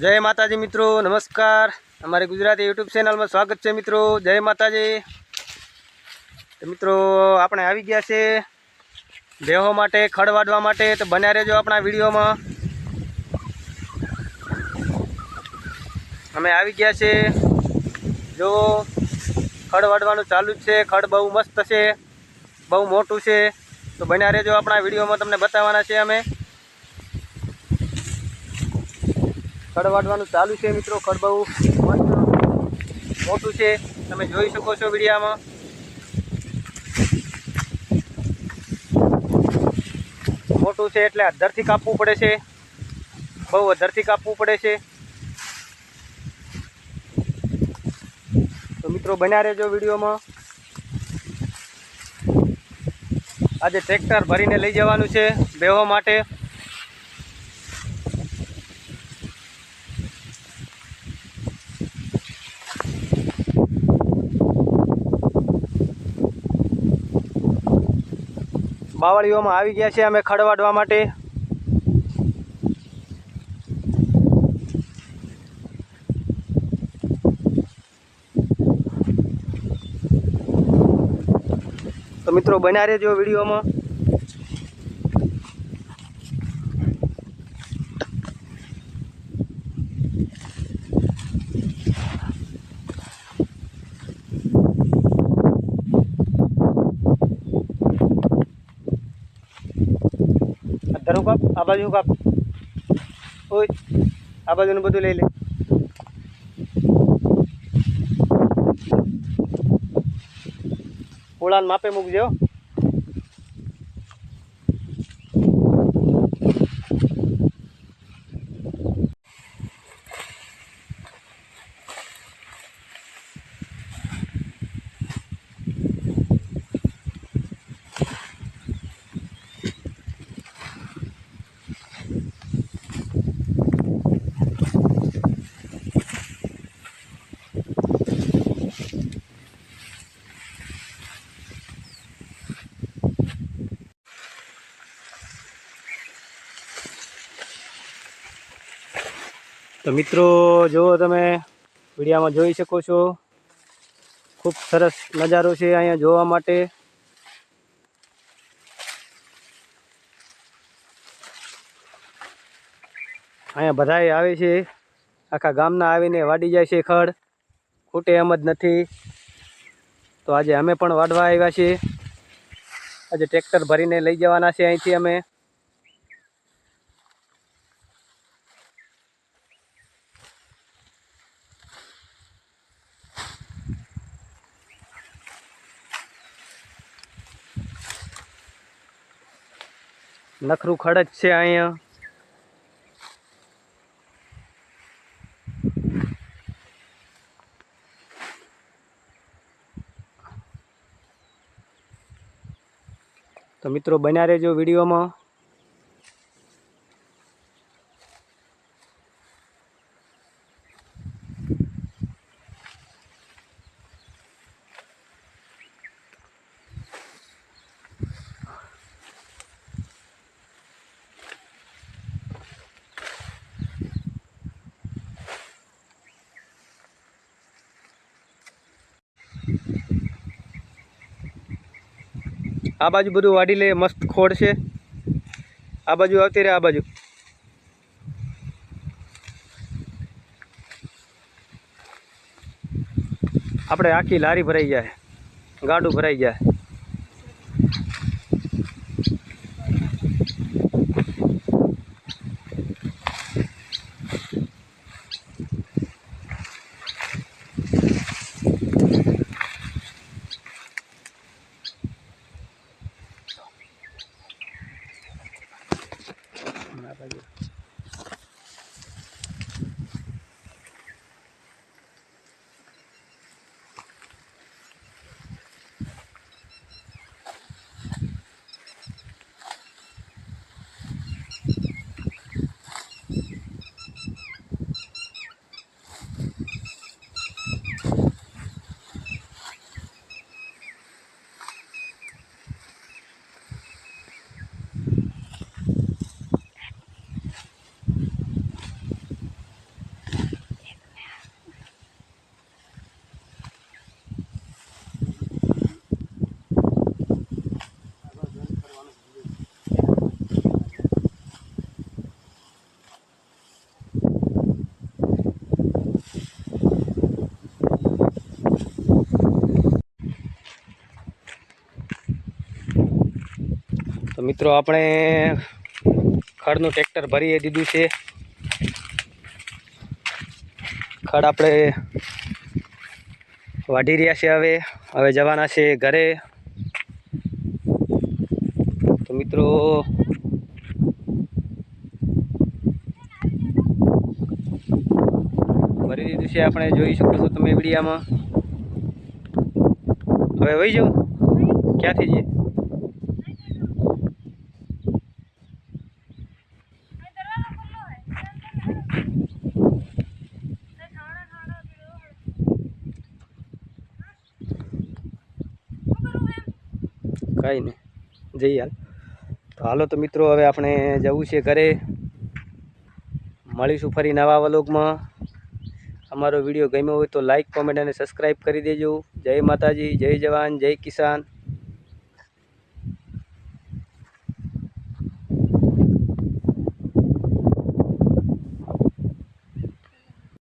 જય માતાજી મિત્રો, નમસ્કાર. અમારી ગુજરાતી યુટ્યુબ ચેનલમાં સ્વાગત છે મિત્રો. જય માતાજી. મિત્રો, આપણે આવી ગયા છે દેહો માટે, ખડ વાડવા માટે. તો બન્યા રહેજો આપણા વિડીયોમાં. અમે આવી ગયા છે. જો, ખડ વાડવાનું ચાલુ જ છે. ખડ બહુ મસ્ત છે. બહુ મોટું છે. તો બન્યા રહેજો આપણા વિડીયોમાં. તમને બતાવવાના છે અમે. ખડ વાટવાનું ચાલુ છે મિત્રો કડબવું મોટું છે. તમે જોઈ શકો છો વિડીયામાં. મોટું છે એટલે અધરથી કાપવું પડે છે. બહુ અધરથી કાપવું પડે છે. તો મિત્રો, બન્યા રહેજો વિડીયોમાં. આજે ટ્રેક્ટર ભરીને લઈ જવાનું છે બેહો માટે. બાવળીઓમાં આવી ગયા છે અમે ખડવાડવા માટે. તો મિત્રો બન્યા રહેજો વિડીયોમાં. આ ધરું કાપ? આ બાજુ કાપ. ઓય, આ બાજુનું બધું લઈ લે. પોળાને માપે મૂકજો તો મિત્રો, જુઓ તમે, વિડીયામાં જોઈ શકો છો. ખૂબ સરસ નજારો છે અહીંયા જોવા માટે. અહીંયા બધાય આવે છે. આખા ગામના આવીને વાડી જાય છે ખડ. ખૂટે એમ જ નથી. તો આજે અમે પણ વાડવા આવ્યા છીએ. આજે ટ્રેક્ટર ભરીને લઈ જવાના છે અહીંથી અમે. નખરું ખડજ છે અહીંયા. તો મિત્રો બન્યા રહેજો વિડીયોમાં. આ બાજુ બધું વાડી લે મસ્ત ખોડ છે. આ બાજુ આવતી રહે, આ બાજુ. આપણે આખી લારી ભરાઈ જાય. ગાડું ભરાઈ જાય આ બાજુ મિત્રો આપણે ખડનું ટ્રેક્ટર ભરી દીધું છે. ખડ આપણે વાઢી રહ્યા છે હવે. હવે જવાના છે ઘરે. તો મિત્રો ભરી દીધું છે આપણે, જોઈ શકો છો તમે વિડીયામાં. હવે વહી જાઉં ક્યાંથી જઈએ? કાંઈ નહીં જઈએ હાલ. તો હાલો તો મિત્રો, હવે આપણે જવું છે ઘરે. મળીશું ફરી નવા વલોગમાં. અમારો વીડિયો ગમ્યો હોય તો લાઈક કોમેન્ટ અને સબસ્ક્રાઈબ કરી દેજો. જય માતાજી, જય જવાન, જય કિસાન.